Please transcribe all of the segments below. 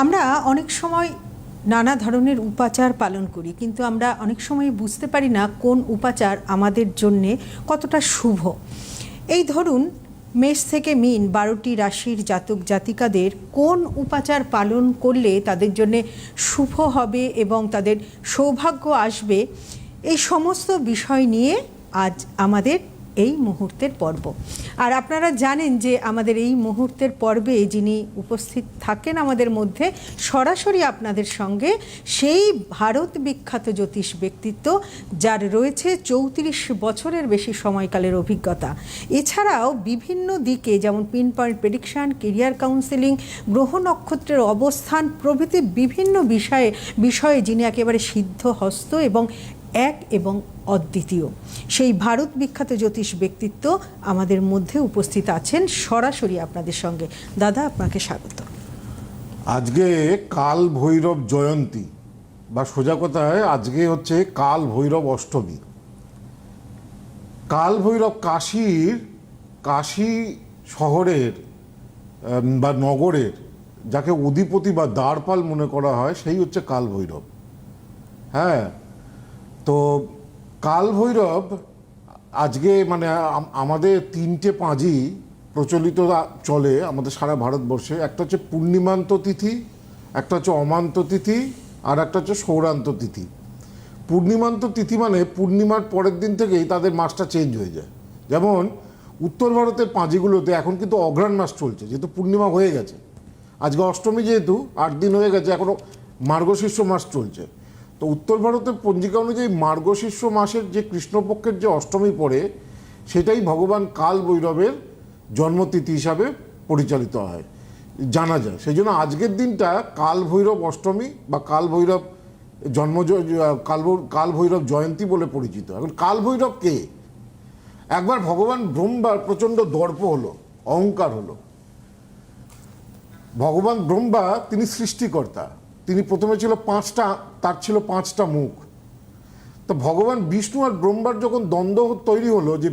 আমরা অনেক সময় নানা ধরনের উপাচার পালন করি, কিন্তু আমরা অনেক সময় বুঝতে পারি না কোন উপাচার আমাদের জন্যে কতটা শুভ। এই ধরুন, মেষ থেকে মিন বারোটি রাশির জাতক জাতিকাদের কোন উপাচার পালন করলে তাদের জন্যে শুভ হবে এবং তাদের সৌভাগ্য আসবে, এই সমস্ত বিষয় নিয়ে আজ আমাদের এই মুহূর্তের পর্ব। আর আপনারা জানেন যে আমাদের এই মুহূর্তের পর্বে যিনি উপস্থিত থাকেন আমাদের মধ্যে, সরাসরি আপনাদের সঙ্গে সেই ভারত বিখ্যাত জ্যোতিষ ব্যক্তিত্ব, যার রয়েছে চৌত্রিশ বছরের বেশি সময়কালের অভিজ্ঞতা। এছাড়াও বিভিন্ন দিকে যেমন pin point prediction career counselling গ্রহ নক্ষত্রের অবস্থান প্রভৃতি বিভিন্ন বিষয়ে বিষয়ে যিনি একেবারে সিদ্ধ হস্ত এবং এক এবং অদ্বিতীয়। সেই ভারত বিখ্যাত জ্যোতিষ ব্যক্তিত্ব আমাদের মধ্যে উপস্থিত আছেন সরাসরি আপনাদের সঙ্গে। দাদা, আপনাকে স্বাগত। আজকে কাল ভৈরব জয়ন্তী বা সোজা কথায় আজকে হচ্ছে কাল ভৈরব অষ্টমী। কাল ভৈরব কাশীর, কাশী শহরের বা নগরের, যাকে অধিপতি বা দ্বারপাল মনে করা হয়, সেই হচ্ছে কাল ভৈরব। হ্যাঁ তো কাল ভৈরব, আজকে মানে আমাদের তিনটে পাঁজি প্রচলিত চলে আমাদের সারা ভারতবর্ষে। একটা হচ্ছে পূর্ণিমান্ত তিথি, একটা হচ্ছে অমান্ত তিথি, আর একটা হচ্ছে সৌরান্ত তিথি। পূর্ণিমান্ত তিথি মানে পূর্ণিমার পরের দিন থেকেই তাদের মাসটা চেঞ্জ হয়ে যায়। যেমন উত্তর ভারতের পাঁজিগুলোতে এখন কিন্তু অঘ্রাণ মাস চলছে, যেহেতু পূর্ণিমা হয়ে গেছে। আজকে অষ্টমী যেহেতু, আট দিন হয়ে গেছে এখনও মার্গশীর্ষ মাস চলছে। তো উত্তর ভারতের পঞ্জিকা অনুযায়ী মার্গশীর্ষ মাসের যে কৃষ্ণপক্ষের যে অষ্টমী পড়ে, সেটাই ভগবান কাল ভৈরবের জন্মতিথি হিসাবে পরিচালিত হয়। জানা যায়। সেই জন্য আজকের দিনটা কাল ভৈরব অষ্টমী বা কাল ভৈরব জন্ম কাল কাল ভৈরব জয়ন্তী বলে পরিচিত। এখন কাল ভৈরব কে? একবার ভগবান ব্রহ্মার প্রচণ্ড দর্প হলো, অহংকার হলো। ভগবান ব্রহ্মা তিনি সৃষ্টিকর্তা। তিনি প্রথমে ছিল পাঁচটা, তার ছিল পাঁচটা মুখ। তো ভগবান বিষ্ণু আর ব্রহ্মার যখন দ্বন্দ্ব তৈরি হলো যে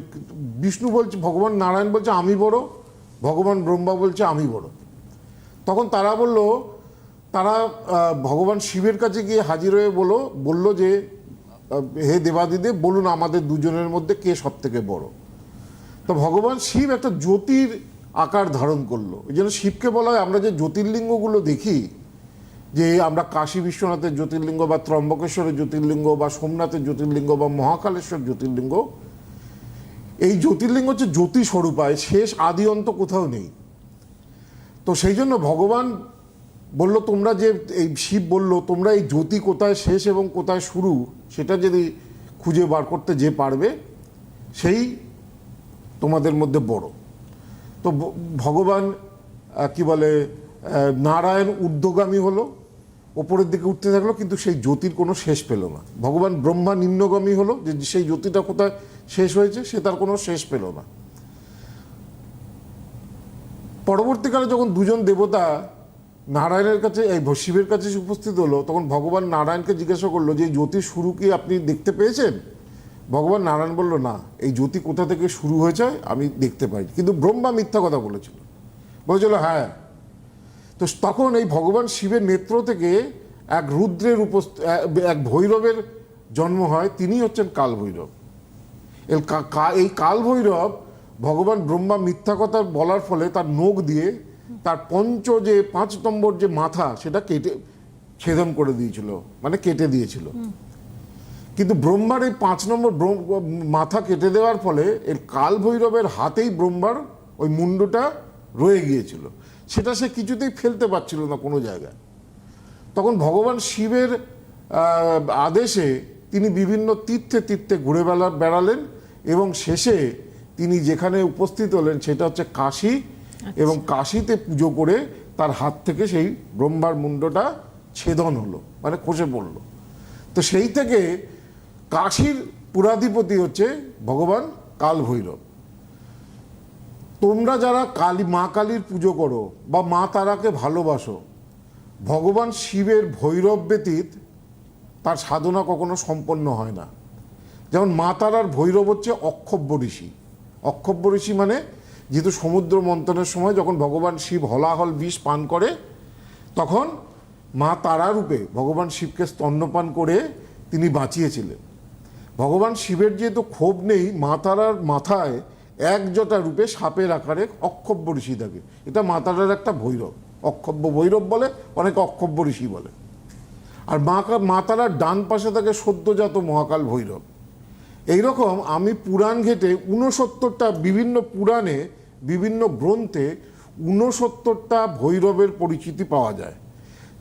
বিষ্ণু বলছে, ভগবান নারায়ণ বলছে, আমি বড়। ভগবান ব্রহ্মা বলছে, আমি বড়। তখন তারা বলল, তারা ভগবান শিবের কাছে গিয়ে হাজির হয়ে বলো, বলল যে হে দেবাদিদেব, বলুন আমাদের দুজনের মধ্যে কে সব থেকে বড়? তো ভগবান শিব একটা জ্যোতির আকার ধারণ করল। এই জন্য শিবকে বলা হয়, আমরা যে জ্যোতির্লিঙ্গগুলো দেখি যে আমরা কাশী বিশ্বনাথের জ্যোতির্লিঙ্গ বা ত্রম্বকেশ্বরের জ্যোতির্লিঙ্গ বা সোমনাথের জ্যোতির্লিঙ্গ বা মহাকালেশ্বর জ্যোতির্লিঙ্গ, এই জ্যোতির্লিঙ্গ হচ্ছে জ্যোতি স্বরূপায় শেষ আদি অন্ত কোথাও নেই। তো সেই জন্য ভগবান বলল, তোমরা যে এই শিব বলল, তোমরা এই জ্যোতি কোথায় শেষ এবং কোথায় শুরু, সেটা যদি খুঁজে বার করতে যে পারবে, সেই তোমাদের মধ্যে বড়। তো ভগবান কি বলে নারায়ণ ঊর্ধ্বগামী হলো। ওপরের দিকে উঠতে থাকল, কিন্তু সেই জ্যোতির কোনো শেষ পেল না। ভগবান ব্রহ্মা নিম্নগামী হলো, যে সেই জ্যোতিটা কোথায় শেষ হয়েছে, সে তার কোনো শেষ পেল না। পরবর্তীকালে যখন দুজন দেবতা নারায়ণের কাছে, এই শিবের কাছে উপস্থিত হলো, তখন ভগবান নারায়ণকে জিজ্ঞাসা করল যে জ্যোতি শুরু কি আপনি দেখতে পেয়েছেন? ভগবান নারায়ণ বলল, না, এই জ্যোতি কোথা থেকে শুরু হয়েছে আমি দেখতে পাই কিন্তু ব্রহ্মা মিথ্যা কথা বলেছিল। বলেছিল হ্যাঁ তো তখন এই ভগবান শিবের নেত্র থেকে এক রুদ্রের উপস্থ এক ভৈরবের জন্ম হয় তিনি হচ্ছেন কাল ভৈরব এই কাল ভৈরব ভগবান ব্রহ্মা মিথ্যা কথা বলার ফলে তার নখ দিয়ে তার পঞ্চ যে পাঁচ নম্বর যে মাথা সেটা কেটে ছেদন করে দিয়েছিল মানে কেটে দিয়েছিল। কিন্তু ব্রহ্মার এই পাঁচ নম্বর মাথা কেটে দেওয়ার ফলে এর কাল ভৈরবের হাতেই ব্রহ্মার ওই মুন্ডটা রয়ে গিয়েছিল। সেটা সে কিছুতেই ফেলতে পারছিল না কোনো জায়গায়। তখন ভগবান শিবের আদেশে তিনি বিভিন্ন তীর্থে তীর্থে ঘুরে বেড়া বেড়ালেন এবং শেষে তিনি যেখানে উপস্থিত হলেন সেটা হচ্ছে কাশী এবং কাশীতে পুজো করে তার হাত থেকে সেই ব্রহ্মার মুন্ডটা ছেদন হলো মানে খসে পড়ল। তো সেই থেকে কাশীর পুরাধিপতি হচ্ছে ভগবান কাল ভৈরব তোমরা যারা কালী, মা কালীর পুজো করো বা মা তারাকে ভালোবাসো, ভগবান শিবের ভৈরব ব্যতীত তার সাধনা কখনো সম্পন্ন হয় না। যেমন মা তারার ভৈরব হচ্ছে অক্ষব্য ঋষি। অক্ষব্য ঋষি মানে যেহেতু সমুদ্র মন্থনের সময় যখন ভগবান শিব হলাহল বিষ পান করে, তখন মা তারা রূপে ভগবান শিবকে স্তন্যপান করে তিনি বাঁচিয়েছিলেন। ভগবান শিবের যেহেতু ক্ষোভ নেই, মা তারার মাথায় এক জটা রূপে সাপের আকারে অক্ষব্য ঋষি থাকে। এটা মা তারার একটা ভৈরব। অক্ষব্য ভৈরব বলে, অনেকে অক্ষব্য ঋষি বলে। আর মা কা- মা ডান পাশে থাকে সদ্যজাত মহাকাল ভৈরব। এইরকম আমি পুরাণ ঘেটে ঊনসত্তরটা বিভিন্ন পুরাণে, বিভিন্ন গ্রন্থে ঊনসত্তরটা ভৈরবের পরিচিতি পাওয়া যায়।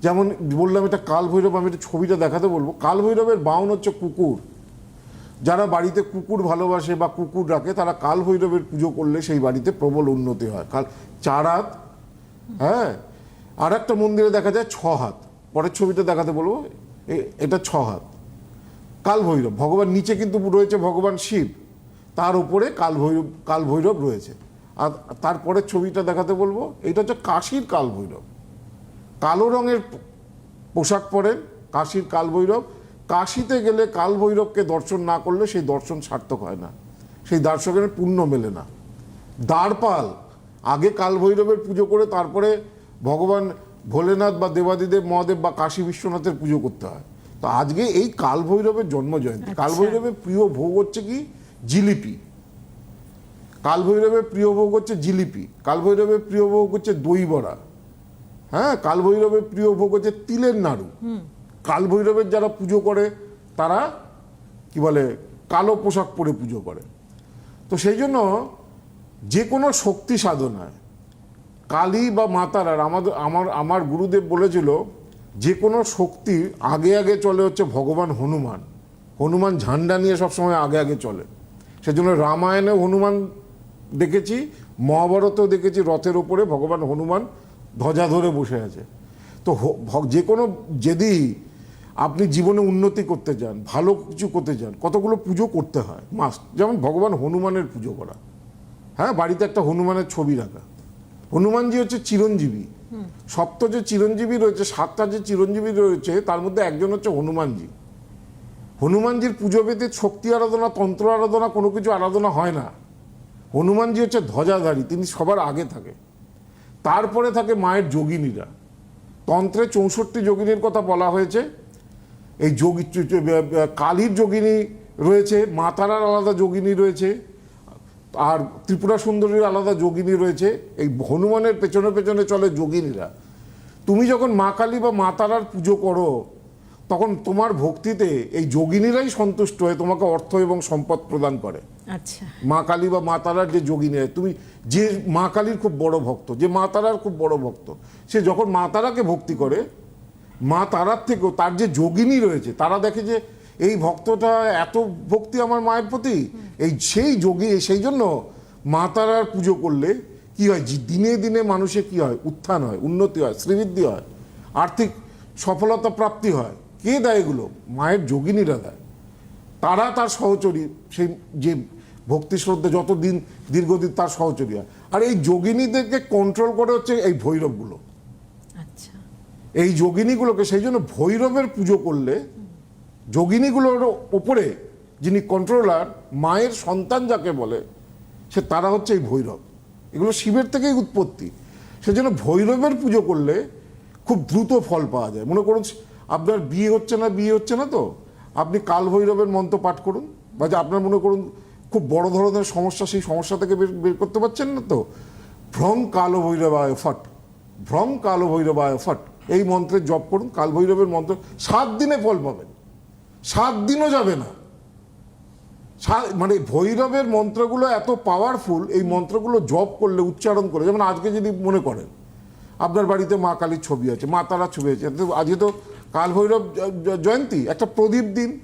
যেমন বললাম, এটা কাল ভৈরব আমি এটা ছবিটা দেখাতে বলব। কাল ভৈরবের বাউন হচ্ছে কুকুর। যারা বাড়িতে কুকুর ভালোবাসে বা কুকুর রাখে তারা কাল ভৈরবের পুজো করলে সেই বাড়িতে প্রবল উন্নতি হয়। কাল চার হাত হ্যাঁ? আর একটা মন্দিরে দেখা যায় ছ হাত। পরের ছবিটা দেখাতে বলব এটা ছ হাত। কাল ভৈরব, ভগবান নিচে কিন্তু রয়েছে ভগবান শিব। তার উপরে কাল ভৈরব কাল ভৈরব রয়েছে। আর তারপরের ছবিটা দেখাতে বলব, এটা হচ্ছে কাশীর কাল ভৈরব। কালো রঙের পোশাক পরেন কাশির কাল ভৈরব কাশীতে গেলে কাল ভৈরবকে দর্শন না করলে সেই দর্শন সার্থক হয় না। সেই দর্শকের পুণ্য মেলে না। দ্বারপাল আগে কাল ভৈরবের পুজো করে তারপরে ভগবান ভোলেনাথ বা দেবাদিদেব মহাদেব বা কাশী বিশ্বনাথের পুজো করতে হয়। তো আজকে এই কাল ভৈরবের জন্ম জয়ন্তী কাল আচ্ছা। ভৈরবের প্রিয় ভোগ হচ্ছে কি? জিলিপি। কাল ভৈরবের প্রিয় ভোগ হচ্ছে জিলিপি। কাল ভৈরবের প্রিয় ভোগ হচ্ছে দই বড়া হ্যাঁ কাল ভৈরবের প্রিয় ভোগ হচ্ছে তিলের নাড়ু। কাল ভৈরবের যারা পুজো করে, তারা কি বলে, কালো পোশাক পরে পুজো করে। তো সেই জন্য যে কোনো শক্তি সাধনায় কালী বা মাতারার আমাদের, আমার আমার গুরুদেব বলেছিল, যে কোনো শক্তি আগে আগে চলে হচ্ছে ভগবান হনুমান। হনুমান ঝান্ডা নিয়ে সবসময় আগে আগে চলে। সেজন্য রামায়ণে হনুমান দেখেছি, মহাভারতেও দেখেছি, রথের ওপরে ভগবান হনুমান ধ্বজা ধরে বসে আছে। তো যে কোনো, যদি আপনি জীবনে উন্নতি করতে চান ভালো কিছু করতে চান কতগুলো পুজো করতে হয়? মাস্ট যেমন ভগবান হনুমানের পুজো করা। হ্যাঁ বাড়িতে একটা হনুমানের ছবি রাখা। হনুমানজি হচ্ছে চিরঞ্জীবী। সপ্ত যে চিরঞ্জীবী রয়েছে, সাতটা যে চিরঞ্জীবী রয়েছে, তার মধ্যে একজন হচ্ছে হনুমানজি। হনুমানজির পুজো ব্যতীত শক্তি আরাধনা, তন্ত্র আরাধনা, কোনো কিছু আরাধনা হয় না। হনুমানজি হচ্ছে ধ্বজাধারী, তিনি সবার আগে থাকে। তারপরে থাকে মায়ের যোগিনীরা। তন্ত্রে চৌষট্টি যোগিনীর কথা বলা হয়েছে। এই যোগী কালীর যোগিনী রয়েছে মা তারার আলাদা যোগিনী রয়েছে আর ত্রিপুরা সুন্দরীর আলাদা যোগিনী রয়েছে এই হনুমানের পেছনে পেছনে চলে যোগিনীরা। তুমি যখন মা কালী বা মা তারার পুজো করো তখন তোমার ভক্তিতে এই যোগিনীরাই সন্তুষ্ট হয়ে তোমাকে অর্থ এবং সম্পদ প্রদান করে। আচ্ছা। মা কালী বা মা তারার যে যোগিনী হয় তুমি যে মা কালীর খুব বড় ভক্ত যে মা তারার খুব বড় ভক্ত সে যখন মা তারাকে ভক্তি করে মা তারার থেকেও, তার যে যোগিনী রয়েছে, তারা দেখে যে এই ভক্তটা এত ভক্তি আমার মায়ের প্রতি। এই সেই যোগী সেই জন্য মা তারার পুজো করলে কি হয়? দিনে দিনে মানুষের কি হয়? উত্থান হয়, উন্নতি হয়, শ্রীবৃদ্ধি হয়, আর্থিক সফলতা প্রাপ্তি হয়। কে দেয় এগুলো? মায়ের যোগিনীরা দেয়। তারা তার সহচরী, সেই যে ভক্তি শ্রদ্ধা যত দিন দীর্ঘদিন তার সহচরী হয়। আর এই যোগিনীদেরকে কন্ট্রোল করে হচ্ছে এই ভৈরবগুলো। এই যোগিনীগুলোকে সেই জন্য ভৈরবের পুজো করলে যোগিনীগুলোর ওপরে যিনি কন্ট্রোলার মায়ের সন্তান যাকে বলে, সে তারা হচ্ছে এই ভৈরব। এগুলো শিবের থেকেই উৎপত্তি। সেজন্য ভৈরবের পুজো করলে খুব দ্রুত ফল পাওয়া যায়। মনে করুন, আপনার বিয়ে হচ্ছে না, বিয়ে হচ্ছে না তো? আপনি কাল ভৈরবের মন্ত্র পাঠ করুন। বা যে আপনার মনে করুন, খুব বড় ধরনের সমস্যা, সেই সমস্যা থেকে বের বের করতে পারছেন না তো? ভ্রম কালো ভৈরবায় ফট, ভ্রম কালো ভৈরবায় ফট। এই মন্ত্রের জপ করুন কাল ভৈরবের মন্ত্র, সাত দিনে ফল পাবেন। সাত দিনও যাবে না। মানে ভৈরবের মন্ত্রগুলো এত পাওয়ারফুল এই মন্ত্রগুলো জপ করলে, উচ্চারণ করে যেমন আজকে যদি মনে করেন, আপনার বাড়িতে মা কালীর ছবি আছে, মা তারা ছবি আছে আজকে তো কাল ভৈরব জ- জ- জয়ন্তী, একটা প্রদীপ দিন।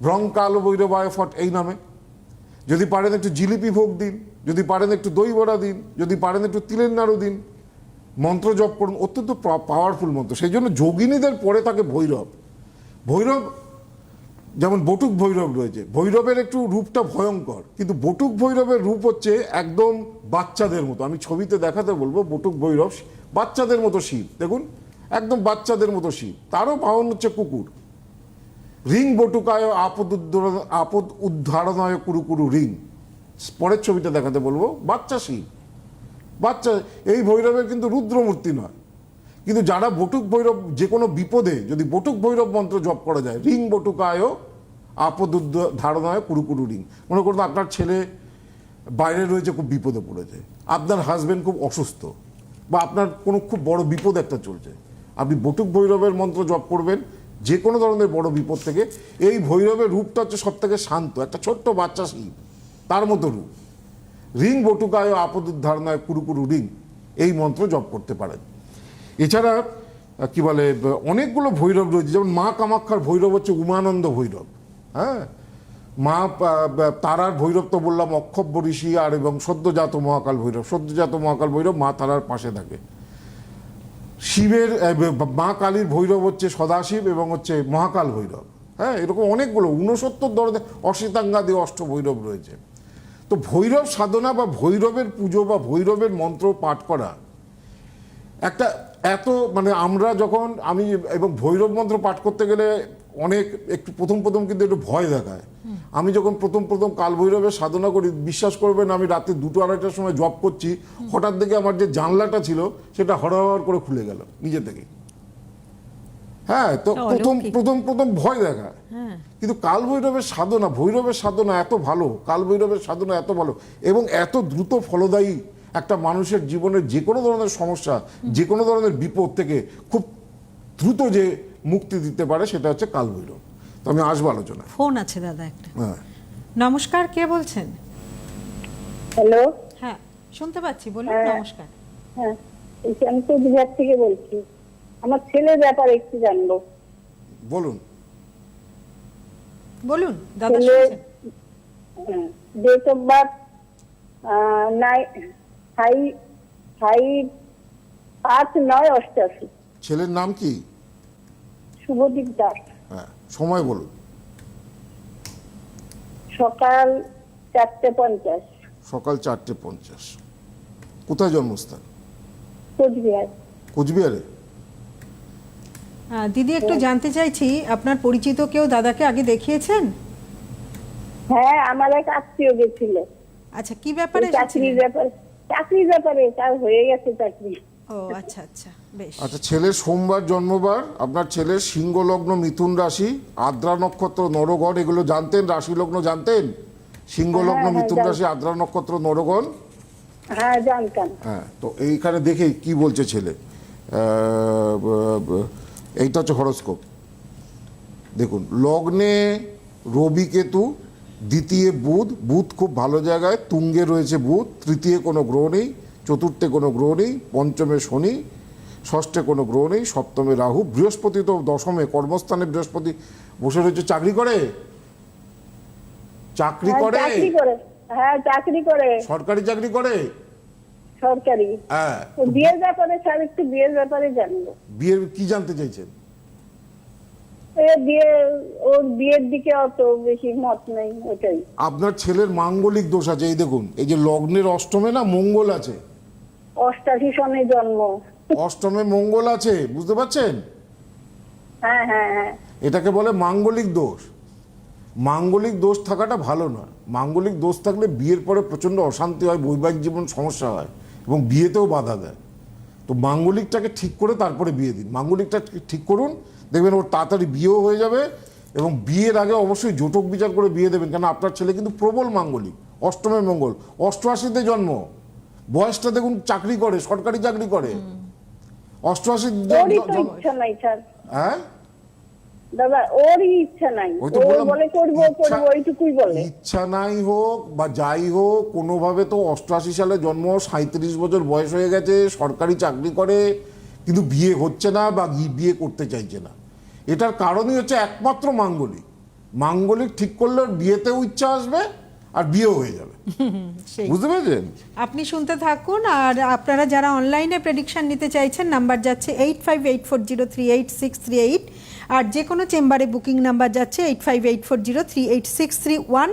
ভ্রং কাল ভৈরবায় ফট এই নামে। যদি পারেন একটু জিলিপি ভোগ দিন, যদি পারেন একটু দই বড়া দিন, যদি পারেন একটু তিলের নাড়ু দিন। মন্ত্র জপ করুন, অত্যন্ত পাওয়ারফুল মন্ত্র। সেই জন্য যোগিনীদের পরে থাকে ভৈরব। ভৈরব, যেমন বটুক ভৈরব রয়েছে। ভৈরবের একটু রূপটা ভয়ঙ্কর, কিন্তু বটুক ভৈরবের রূপ হচ্ছে একদম বাচ্চাদের মতো। আমি ছবিতে দেখাতে বলব, বটুক ভৈরব বাচ্চাদের মতো শিব। দেখুন, একদম বাচ্চাদের মতো শিব। তারও বাহন হচ্ছে কুকুর। রিং বটুকায় আপদ উদ্ধার- আপদ উদ্ধারণায় কুরু কুরু রিং। পরের ছবিটা দেখাতে বলব, বাচ্চা শিব। বাচ্চা, এই ভৈরবের কিন্তু রুদ্রমূর্তি নয়। কিন্তু যারা বটুক ভৈরব, যে কোনো বিপদে যদি বটুক ভৈরব মন্ত্র জপ করা যায়, রিং বটুকায় আপদ ধারণায় কুরু কুরু রিং। মনে করুন আপনার ছেলে বাইরে রয়েছে, খুব বিপদে পড়েছে। আপনার হাজবেন্ড খুব অসুস্থ, বা আপনার কোনো খুব বড় বিপদ একটা চলছে। আপনি বটুক ভৈরবের মন্ত্র জপ করবেন, যে কোনো ধরনের বড় বিপদ থেকে। এই ভৈরবের রূপটা হচ্ছে সব থেকে শান্ত, একটা ছোট্ট বাচ্চা শিব, তার মতো রূপ। রিং বটুকায় আপদ উদ্ধারণায় কুরুকুরু রিং, এই মন্ত্র জপ করতে পারেন। এছাড়া কি বলে, অনেকগুলো ভৈরব রয়েছে, যেমন মা কামাক্ষার ভৈরব হচ্ছে উমানন্দ ভৈরব হ্যাঁ? মা তারার ভৈরব তো বললাম, অক্ষব্য ঋষি আর এবং সদ্যজাত মহাকাল ভৈরব। সদ্যজাত মহাকাল ভৈরব মা তারার পাশে থাকে। শিবের মা কালীর ভৈরব হচ্ছে সদাশিব এবং হচ্ছে মহাকাল ভৈরব হ্যাঁ? এরকম অনেকগুলো, ঊনসত্তর ধরনের অশ্বিতাঙ্গাদি অষ্ট ভৈরব রয়েছে। তো ভৈরব সাধনা বা ভৈরবের পুজো বা ভৈরবের মন্ত্র পাঠ করা, একটা এত মানে আমরা যখন আমি এবং ভৈরব মন্ত্র পাঠ করতে গেলে অনেক একটু প্রথম প্রথম কিন্তু একটু ভয় দেখায়। আমি যখন প্রথম প্রথম কাল ভৈরবের সাধনা করি, বিশ্বাস করবেন আমি রাতে দুটো আড়াইটার সময় জব করছি, হঠাৎ দেখে আমার যে জানলাটা ছিল, সেটা হরহর করে খুলে গেল নিজে থেকে হ্যাঁ তো প্রথম প্রথম প্রথম ভয় দেখায়। হ্যাঁ। কিন্তু কাল ভৈরবের সাধনা ভৈরবের সাধনা এত ভালো কাল ভৈরবের সাধনা এত ভালো এবং এত দ্রুত ফলদায়ী একটা মানুষের জীবনের যে কোনো ধরনের সমস্যা যে কোনো ধরনের বিপদ থেকে খুব দ্রুত যে মুক্তি দিতে পারে সেটা হচ্ছে কাল ভৈরব তো আমি আসব আলোচনা ফোন আছে দাদা একটা। হ্যাঁ। নমস্কার কে বলছেন? হ্যালো। হ্যাঁ শুনতে পাচ্ছি বলুন হ্যাঁ। নমস্কার। হ্যাঁ এই আমি তো বিহার থেকে বলছি। আমার ছেলের ব্যাপারে একটু জানব। বলুন। বলুন দাদা ডেট অফ বার্থ নাই পাঁচ নয় অষ্টাশি। ছেলের নাম কি? শুভদীপ দাস। হ্যাঁ সময় বলুন। সকাল চারটে পঞ্চাশ। সকাল চারটে পঞ্চাশ। কোথায় জন্মস্থান? কোচবিহার। কোচবিহারে? দিদি একটু জানতে চাইছি আপনার পরিচিত কেউ দাদাকে আগে দেখিয়েছেন? হ্যাঁ আমার এক আত্মীয় গেছিল। আচ্ছা কি ব্যাপারে চাকরির ব্যাপারে চাকরির ব্যাপারে তার হয়ে গেছে চাকরি। ও আচ্ছা আচ্ছা বেশ। আচ্ছা ছেলের সোমবার জন্মবার আপনার ছেলের সিংহ লগ্ন মিথুন রাশি আদ্রা নক্ষত্র নরগণ এগুলো জানতেন? রাশি লগ্ন জানতেন? সিংহ লগ্ন হ্যাঁ, হ্যাঁ, মিথুন রাশি আদ্রা নক্ষত্র নরগণ? হ্যাঁ জানতাম। হ্যাঁ তো এইখানে দেখে কি বলছে ছেলে? এইটা হচ্ছে হরস্কোপ। দেখুন লগ্নে রবি কেতু দ্বিতীয় বুধ বুধ খুব ভালো জায়গায় তুঙ্গে রয়েছে বুধ তৃতীয় কোনো গ্রহ নেই চতুর্থে কোনো গ্রহ নেই পঞ্চমে শনি ষষ্ঠে কোনো গ্রহ নেই সপ্তমে রাহু বৃহস্পতি তো দশমে কর্মস্থানে বৃহস্পতি বসে রয়েছে। চাকরি করে? চাকরি হ্যাঁ, করে? করে। হ্যাঁ চাকরি করে। সরকারি চাকরি করে? সরকারি। হ্যাঁ বিয়ের ব্যাপারে স্যার একটু বিয়ের ব্যাপারে জানব। বিয়ের কি জানতে চাইছেন? বিয়ে ওর বিয়ের দিকে অত বেশি মত নেই ওটাই আপনার ছেলের মাঙ্গলিক দোষ আছে এই দেখুন এই যে লগ্নের অষ্টমে না মঙ্গল আছে? অষ্টাশি সনে জন্ম। অষ্টমে মঙ্গল আছে বুঝতে পারছেন? হ্যাঁ হ্যাঁ হ্যাঁ। এটাকে বলে মাঙ্গলিক দোষ। মাঙ্গলিক দোষ থাকাটা ভালো নয়। মাঙ্গলিক দোষ থাকলে বিয়ের পরে প্রচণ্ড অশান্তি হয় বৈবাহিক জীবন সমস্যা হয়। এবং বিয়েতেও বাধা দেয়। তো মাঙ্গলিকটাকে ঠিক করে তারপরে বিয়ে দিন। মাঙ্গলিকটা ঠিক করুন দেখবেন ওর তাড়াতাড়ি বিয়েও হয়ে যাবে এবং বিয়ের আগে অবশ্যই জোটক বিচার করে বিয়ে দেবেন। কেন আপনার ছেলে কিন্তু প্রবল মাঙ্গলিক অষ্টমে মঙ্গল অষ্টআশিতে জন্ম। বয়সটা দেখুন চাকরি করে সরকারি চাকরি করে। অষ্টআশি হ্যাঁ? দাদা ওরই ইচ্ছা নাই। তো ও বলে করব করব ওইটুকুই বলে। ইচ্ছা নাই হোক বা যাই হোক কোনোভাবে তো অষ্টআশি সালে জন্ম সাঁত্রিশ বছর বয়স হয়ে গেছে সরকারি চাকরি করে কিন্তু বিয়ে হচ্ছে না বা বিয়ে করতে চাইছে না। এটার কারণই হচ্ছে একমাত্র মাঙ্গলিক। মাঙ্গলিক ঠিক করলে বিয়েতেও ইচ্ছা আসবে আর বিয়েও হয়ে যাবে। বুঝতে পেরেছেন? আপনি শুনতে থাকুন আর আপনারা যারা অনলাইনে প্রেডিকশন নিতে চাইছেন নাম্বার যাচ্ছে eight five eight four zero three eight six three eight আর যে কোনো চেম্বারে বুকিং নাম্বার যাচ্ছে eight five eight four zero three eight six three one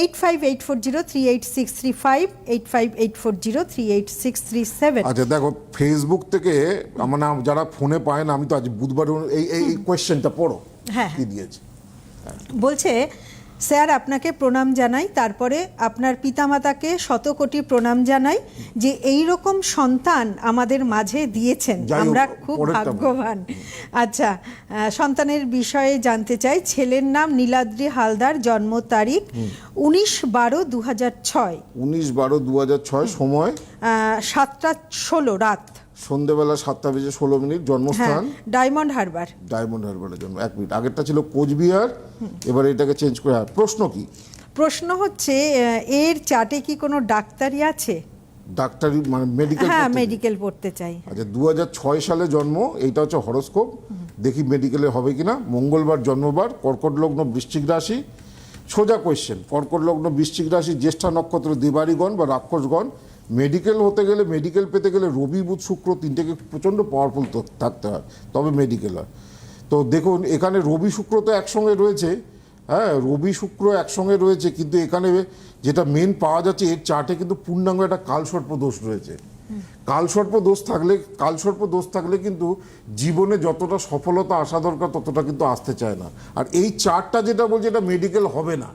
eight five eight four zero three eight six three five eight five eight four zero three eight six three seven. আচ্ছা দেখো Facebook থেকে আমার নাম যারা ফোনে পায় না আমি তো আজ বুধবার এই এই কোয়েশ্চেনটা পড়ো। হ্যাঁ, কি দিয়েছে? বলছে স্যার আপনাকে প্রণাম জানাই। তারপরে আপনার পিতামাতাকে শতকোটি প্রণাম জানাই যে এই রকম সন্তান আমাদের মাঝে দিয়েছেন। আমরা খুব ভাগ্যবান। আচ্ছা সন্তানের বিষয়ে জানতে চাই। ছেলের নাম নীলাদ্রি হালদার জন্ম তারিখ উনিশ বারো দু হাজার ছয়। উনিশ বারো দু হাজার ছয় সময়? সাতটা ষোলো রাত। সন্ধেবেলা সাতটা বেজে ষোলো মিনিট জন্মস্থান। ডায়মন্ড হারবার ডায়মন্ড হারবারের জন্য এক মিনিট। আগেরটা ছিল কোচবিহার এবার এটাকে চেঞ্জ করে হ্যাঁ, প্রশ্ন কি? প্রশ্ন হচ্ছে এর চার্টে কি কোনো ডাক্তারি আছে? ডাক্তারি মানে মেডিকেল হ্যাঁ মেডিকেল পড়তে চাই। আচ্ছা দু ছয় সালে জন্ম এইটা হচ্ছে হরস্কোপ দেখি মেডিকেলে হবে কিনা। মঙ্গলবার জন্মবার কর্কট লগ্ন বৃশ্চিক রাশি। সোজা কোয়েশ্চেন কর্কট লগ্ন বৃশ্চিক রাশি জ্যেষ্ঠা নক্ষত্র দেবাড়িগণ বা রাক্ষসগণ। মেডিকেল হতে গেলে মেডিকেল পেতে গেলে রবি, বুধ, শুক্র তিনটেকে প্রচণ্ড পাওয়ারফুল থাকতে হয়, তবে মেডিকেল হয়। তো দেখুন, এখানে রবি, শুক্র তো একসঙ্গে রয়েছে হ্যাঁ রবি, শুক্র একসঙ্গে রয়েছে, কিন্তু এখানে যেটা মেন পাওয়া যাচ্ছে, এর চার্টে কিন্তু পূর্ণাঙ্গ একটা কালসর্প দোষ রয়েছে। কালসর্প দোষ থাকলে, কালসর্প দোষ থাকলে কিন্তু জীবনে যতটা সফলতা আসা দরকার, ততটা কিন্তু আসতে চায় না। আর এই চার্টটা যেটা বলছে, এটা মেডিকেল হবে না।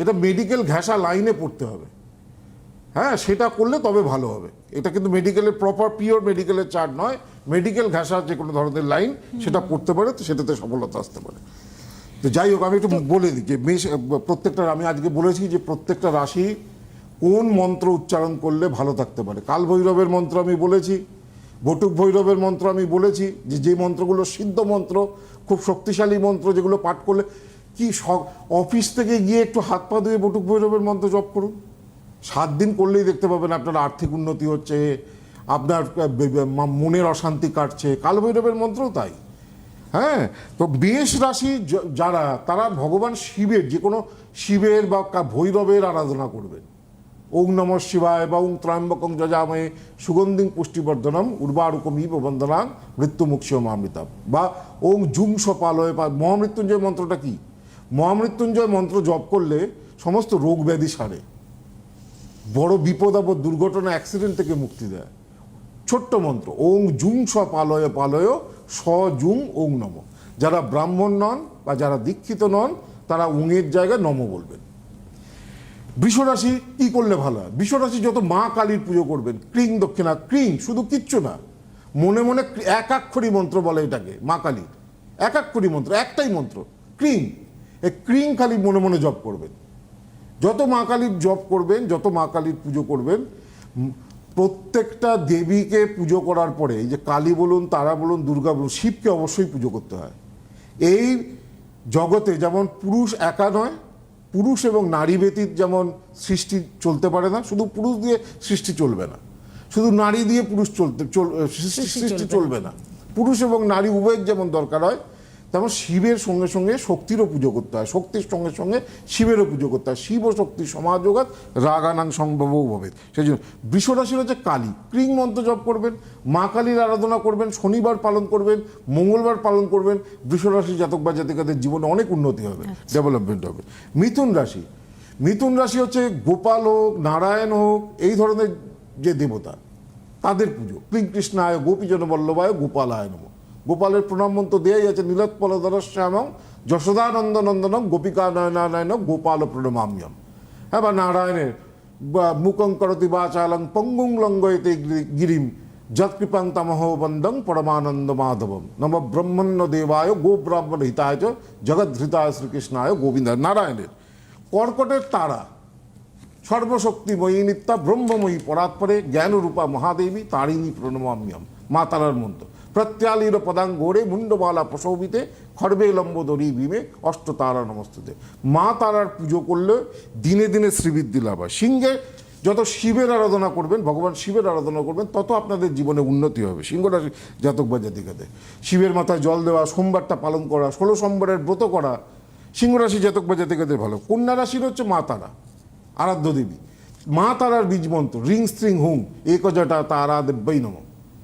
এটা মেডিকেল ঘেঁষা লাইনে পড়তে হবে। হ্যাঁ সেটা করলে তবে ভালো হবে। এটা কিন্তু মেডিকেলের প্রপার পিওর মেডিকেলের চার্ট নয়। মেডিকেল ঘেঁষা যে কোনো ধরনের লাইন সেটা পড়তে পারে তো সেটাতে সফলতা আসতে পারে। তো যাই হোক আমি একটু বলে দিই যে মেষ প্রত্যেকটা আমি আজকে বলেছি যে প্রত্যেকটা রাশি কোন মন্ত্র উচ্চারণ করলে ভালো থাকতে পারে। কাল ভৈরবের মন্ত্র আমি বলেছি বটুক ভৈরবের মন্ত্র আমি বলেছি যে যে মন্ত্রগুলো সিদ্ধ মন্ত্র খুব শক্তিশালী মন্ত্র যেগুলো পাঠ করলে কি অফিস থেকে গিয়ে একটু হাত পা ধুয়ে বটুক ভৈরবের মন্ত্র জপ করুন। সাত দিন করলেই দেখতে পাবেন আপনার আর্থিক উন্নতি হচ্ছে, আপনার মনের অশান্তি কাটছে। কালভৈরবের মন্ত্রও তাই। হ্যাঁ তো বেশ রাশি যারা, তারা ভগবান শিবের, যে কোনো শিবের বা ভৈরবের আরাধনা করবেন। ওং নম শিবায় বা ওং ত্রয়ম্বকং যজাময়ে সুগন্ধিং পুষ্টিবর্ধনম উর্বারুকমি প্রবন্ধনাং মৃত্যুমুক্ষীয় মহামৃতাম বা ওং জুং সপালয় বা মহামৃত্যুঞ্জয় মন্ত্রটা কি? মহামৃত্যুঞ্জয় মন্ত্র জপ করলে সমস্ত রোগ ব্যাধি সারে। বড় বিপদ আপদ দুর্ঘটনা অ্যাক্সিডেন্ট থেকে মুক্তি দেয়। ছোট্ট মন্ত্র, ওং জুং স পালয় পালয় স জুং ওং নম। যারা ব্রাহ্মণ নন বা যারা দীক্ষিত নন, তারা উঙের জায়গায় নম বলবেন। বৃষরাশি কি করলে ভালো হয়? বৃষরাশি যত মা কালীর পুজো করবেন, ক্রিং দক্ষিণা, ক্রিং, শুধু কিচ্ছু না। মনে মনে এক আক্ষরী মন্ত্র বলে এটাকে, মা কালীর এক আক্ষরী মন্ত্র, একটাই মন্ত্র, ক্রিং। এই ক্রিং খালি মনে মনে জপ করবেন। যত মা কালীর জপ করবেন যত মা কালীর পুজো করবেন প্রত্যেকটা দেবীকে পুজো করার পরে এই যে কালী বলুন তারা বলুন দুর্গা বলুন শিবকে অবশ্যই পুজো করতে হয়। এই জগতে যেমন পুরুষ একা নয় পুরুষ এবং নারী ব্যতীত যেমন সৃষ্টি চলতে পারে না শুধু পুরুষ দিয়ে সৃষ্টি চলবে না। শুধু নারী দিয়ে পুরুষ চলতে চল- সৃষ্টি সৃষ্টি চলবে না। পুরুষ এবং নারী উভয়ের যেমন দরকার হয় তেমন শিবের সঙ্গে সঙ্গে শক্তিরও পুজো করতে হয় শক্তির সঙ্গে সঙ্গে শিবেরও পুজো করতে হয় শিব ও শক্তি সমাযোগাত রাগানাং সম্ভব হবে সেই জন্য বৃষরাশির হচ্ছে কালী ক্রিং মন্ত্র জপ করবেন মা কালীর আরাধনা করবেন শনিবার পালন করবেন মঙ্গলবার পালন করবেন বৃষরাশি জাতক বা জাতিকাদের জীবনে অনেক উন্নতি হবে ডেভেলপমেন্ট হবে। মিথুন রাশি মিথুন রাশি হচ্ছে গোপাল হোক নারায়ণ হোক এই ধরনের যে দেবতা তাদের পুজো। ক্লিং কৃষ্ণায় গোপীজন বল্লভায় গোপালায় নম গোপালের প্রণাম মন্ত্র দেয়াই আছে নীলোৎপল শ্যামং, যশোদানন্দ নন্দনম গোপিকা নয়নারায়ণ গোপাল প্রণমাম্যম। হ্যাঁ বা নারায়ণের মুখং করতি বাচালং, পঙ্গুং লঙ্গয়তে গিরি- গিরিম, যৎকৃপাং তমহ বন্দং পরমানন্দ মাধবম। নম ব্রহ্মণ্য দেবায়, গো ব্রাহ্মণ হিতায় চ জগদ্ধৃতায় শ্রীকৃষ্ণায় গোবিন্দ। নারায়ণের কর্কটের তারা, সর্বশক্তিময়ী নিত্যা ব্রহ্মময়ী পরাৎপরে জ্ঞানরূপা মহাদেবী, তারিণী প্রণমাম্যম। মা তারার মন্ত্র। প্রত্যালীর পদাঙ্গোরে মুন্ডবালা প্রসবিতে, খর্বে লম্বোদরী ভীমে, অষ্টতারা নমস্তুতে। মা তারার পুজো করলে দিনে দিনে শ্রীবৃদ্ধি লাভ হয়। সিংহে যত শিবের আরাধনা করবেন, ভগবান শিবের আরাধনা করবেন, তত আপনাদের জীবনে উন্নতি হবে। সিংহ রাশি জাতক বা জাতিকাদের শিবের মাথায় জল দেওয়া, সোমবারটা পালন করা, ষোলো সোমবারের ব্রত করা, সিংহ রাশি জাতক বা জাতিকাদের ভালো। কন্যা রাশির হচ্ছে মা তারা, আরাধ্য দেবী। মা তারার বীজ মন্ত্র রিং স্ট্রিং হুম এক জটা তারা দেব্যই নম।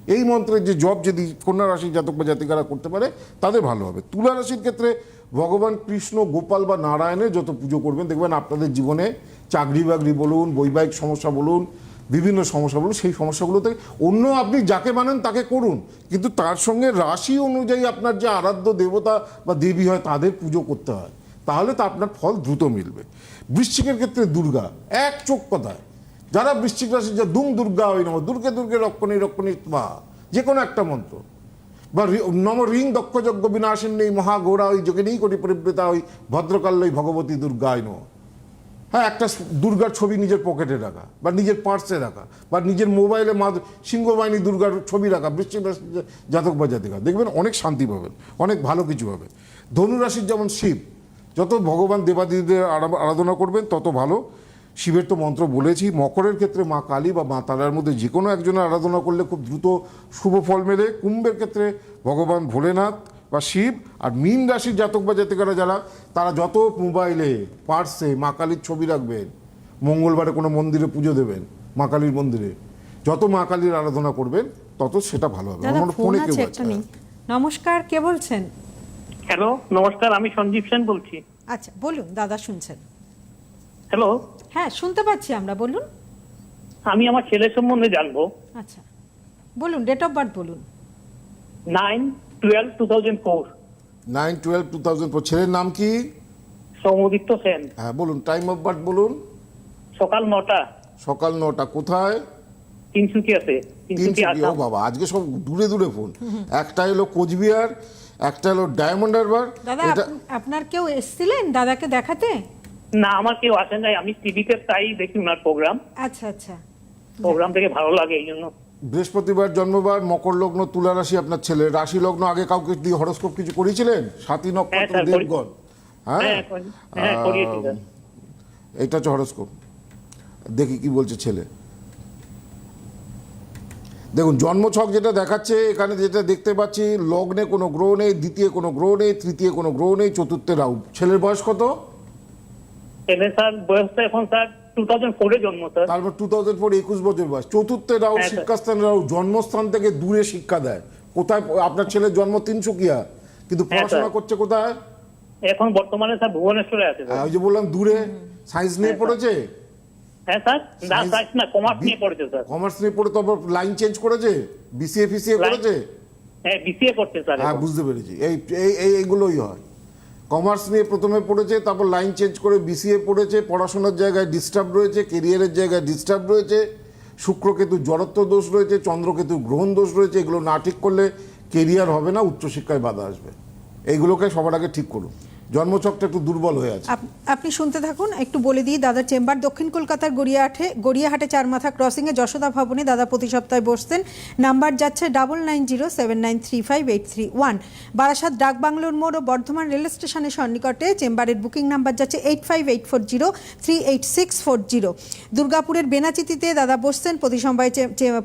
এই মন্ত্রের যে জব যদি কন্যা রাশির জাতক বা জাতিকারা করতে পারে, তাদের ভালো হবে। তুলা রাশির ক্ষেত্রে ভগবান কৃষ্ণ, গোপাল বা নারায়ণের যত পুজো করবেন, দেখবেন আপনাদের জীবনে চাকরি বাকরি বলুন, বৈবাহিক সমস্যা বলুন, বিভিন্ন সমস্যা বলুন, সেই সমস্যাগুলোতে অন্য আপনি যাকে মানেন তাকে করুন। কিন্তু তার সঙ্গে রাশি অনুযায়ী আপনার যে আরাধ্য দেবতা বা দেবী হয়, তাদের পুজো করতে হয়। তাহলে তো আপনার ফল দ্রুত মিলবে। বৃশ্চিকের ক্ষেত্রে দুর্গা, এক চোখ কথায় যারা বৃশ্চিক রাশি, যে দুম দুর্গা ওই নম, দুর্গে দুর্গে রক্ষণী রক্ষণী বা যে কোনো একটা মন্ত্র। বা নম রিং দক্ষযজ্ঞ বিনাশিন নেই মহাগৌরা ওই যোগিনী করি পরিবৃতা, ওই ভদ্রকাল্যই ভগবতী দুর্গায় নম। হ্যাঁ একটা দুর্গার ছবি নিজের পকেটে রাখা, বা নিজের পার্সে রাখা, বা নিজের মোবাইলে মা সিংহবাহিনী দুর্গার ছবি রাখা রাশির জাতক বা জাতিকা। দেখবেন অনেক শান্তি পাবেন, অনেক ভালো কিছু হবে ধনুরাশির যেমন শিব, যত ভগবান দেবাদিদের আরাধনা করবেন, তত ভালো। শিবের তো মন্ত্র বলেছি মকরের ক্ষেত্রে মা কালী বা মা তারার মধ্যে যে কোনো একজনের আরাধনা করলে খুব দ্রুত শুভ ফল মেলে। কুম্ভের ক্ষেত্রে ভগবান ভোলেনাথ বা শিব আর মীন রাশির জাতক বা জাতিকারা যারা তারা যত মোবাইলে পার্সে মা কালীর ছবি রাখবেন মঙ্গলবারে কোনো মন্দিরে পুজো দেবেন মা কালীর মন্দিরে যত মা কালীর আরাধনা করবেন তত সেটা ভালো হবে। আমার ফোনে কেউ নমস্কার কে বলছেন? হ্যালো নমস্কার আমি সঞ্জীব সেন বলছি। আচ্ছা বলুন দাদা শুনছেন। হ্যালো হ্যাঁ শুনতে পাচ্ছি আমরা বলুন। আমি আমার ছেলের সম্বন্ধে জানব। আচ্ছা। বলুন ডেট অফ বার্থ বলুন। Nine twelve two thousand four. Nine twelve two thousand ছেলের নাম কি? সৌমদিত্য সেন। হ্যাঁ বলুন টাইম অফ বার্থ বলুন। সকাল নটা। সকাল নটা কোথায়? তিনসুকিয়াতে তিনসুকিয়া ও বাবা আজকে সব দূরে দূরে ফোন একটা হলো কোচবিহার একটা হলো ডায়মন্ড হারবার দাদা আপনার কেউ এসছিলেন দাদাকে দেখাতে? না আমার কেউ আসেন নাই। আমি টিভিতে তাই দেখি ওনার প্রোগ্রাম আচ্ছা আচ্ছা। প্রোগ্রাম থেকে ভালো লাগে এই জন্য। বৃহস্পতিবার জন্মবার মকর লগ্ন তুলা রাশি আপনার ছেলে। রাশি লগ্ন আগে কাউকে দিয়ে হরস্কোপ কিছু করেছিলেন সাতই হ্যাঁ, নক্ষত্র দেবগণ। হ্যাঁ? হ্যাঁ করি- হ্যাঁ এটা হচ্ছে হরস্কোপ। দেখি কি বলছে ছেলে। দেখুন জন্মছক যেটা দেখাচ্ছে এখানে যেটা দেখতে পাচ্ছি লগ্নে কোনো গ্রহ নেই দ্বিতীয় কোনো গ্রহ নেই তৃতীয় কোনো গ্রহ নেই চতুর্থে রাউ ছেলের বয়স কত? ছেলে স্যার বয়সটা এখন স্যার টু থাউজেন্ড ফোরে জন্ম স্যার। তারপর টু থাউজেন্ড ফোর একুশ বছর বয়স। চতুর্থে রাহু হ্যাঁ, শিক্ষাস্থান জন্মস্থান থেকে দূরে শিক্ষা দেয়। কোথায় আপনার ছেলের জন্ম তিনসুকিয়া কিন্তু হ্যাঁ, পড়াশোনা করছে কোথায়? এখন বর্তমানে স্যার ভুবনেশ্বরে আছে ওই যে বললাম দূরে। সায়েন্স নিয়ে হ্যাঁ, পড়েছে? হ্যাঁ স্যার। না Science- না কমার্স নিয়ে পড়েছে স্যার। কমার্স নিয়ে পড়ে তারপর লাইন চেঞ্জ করেছে? বিসিএ ফিসিএ করেছে? হ্যাঁ বিসিএ করছে স্যার হ্যাঁ বুঝতে পেরেছি। এই এই- এই এইগুলোই হয়। কমার্স নিয়ে প্রথমে পড়েছে, তারপর লাইন চেঞ্জ করে বিসিএ পড়েছে, পড়াশোনার জায়গায় ডিস্টার্ব রয়েছে, কেরিয়ারের জায়গায় ডিস্টার্ব রয়েছে শুক্রকেতু জড়ত্ব দোষ রয়েছে চন্দ্রকেতু গ্রহণ দোষ রয়েছে, এগুলো না ঠিক করলে কেরিয়ার হবে না, উচ্চশিক্ষায় বাধা আসবে। এইগুলোকে সবার আগে ঠিক করুন। জন্মচকটা একটু দুর্বল হয়ে আছে। আপনি শুনতে থাকুন, একটু বলে দিই, দাদার চেম্বার দক্ষিণ কলকাতার গড়িয়াহাটে গড়িয়াহাটে চার মাথা ক্রসিংয়ে যশোদা ভবনে দাদা প্রতি সপ্তাহে বসতেন। নাম্বার যাচ্ছে double nine zero seven nine three five eight three one Barasat ডাক বাংলোর মোড় ও বর্ধমান রেল স্টেশনের সন্নিকটে চেম্বারের বুকিং নাম্বার যাচ্ছে eight five eight four zero three eight six four zero দুর্গাপুরের বেনাচিতিতে দাদা বসছেন প্রতি সোমবার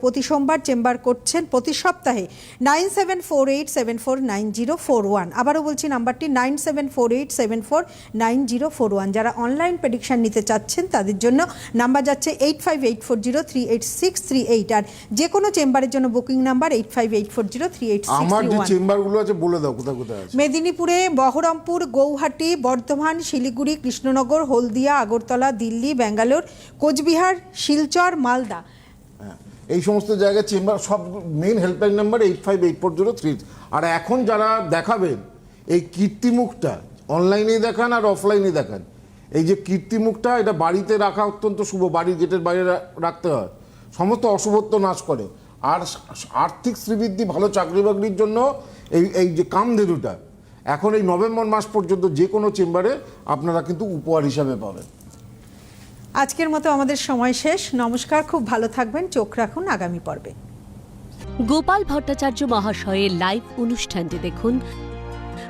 প্রতি সোমবার চেম্বার করছেন প্রতি সপ্তাহে। Nine seven four eight seven four nine zero four one আবারও বলছি, নাম্বারটি nine seven four eight seven four nine zero four one যারা অনলাইন প্রেডিকশন নিতে চাচ্ছেন তাদের জন্য নাম্বার যাচ্ছে eight five eight four zero three eight six three eight আর যে কোনো চেম্বারের জন্য booking number eight five eight four zero three eight আমার যে চেম্বারগুলো আছে বলে দাও কোথায় কোথায় আছে? মেদিনীপুরে বহরমপুর গৌহাটি বর্ধমান শিলিগুড়ি কৃষ্ণনগর হলদিয়া আগরতলা দিল্লি ব্যাঙ্গালোর কোচবিহার শিলচর মালদা। হ্যাঁ, এই সমস্ত জায়গায় চেম্বার সব main helpline number eight five eight four zero three আর এখন যারা দেখাবেন এই কীর্তিমুখটা অনলাইনে দেখান আর অফলাইনে দেখান। এই যে কীর্তিমুখটা এটা বাড়িতে রাখা অত্যন্ত শুভ বাড়ির গেটের বাইরে রাখতে হয়। সমস্ত অশুভত্ব নাশ করে। আর আর্থিক শ্রীবৃদ্ধি ভালো চাকরি বাকরির জন্য এই এই যে কামধেনুটা এখন এই নভেম্বর মাস পর্যন্ত যে কোনো চেম্বারে আপনারা কিন্তু উপহার হিসাবে পাবেন। আজকের মতো আমাদের সময় শেষ। নমস্কার খুব ভালো থাকবেন। চোখ রাখুন আগামী পর্বে। গোপাল ভট্টাচার্য মহাশয়ের লাইভ অনুষ্ঠানটি দেখুন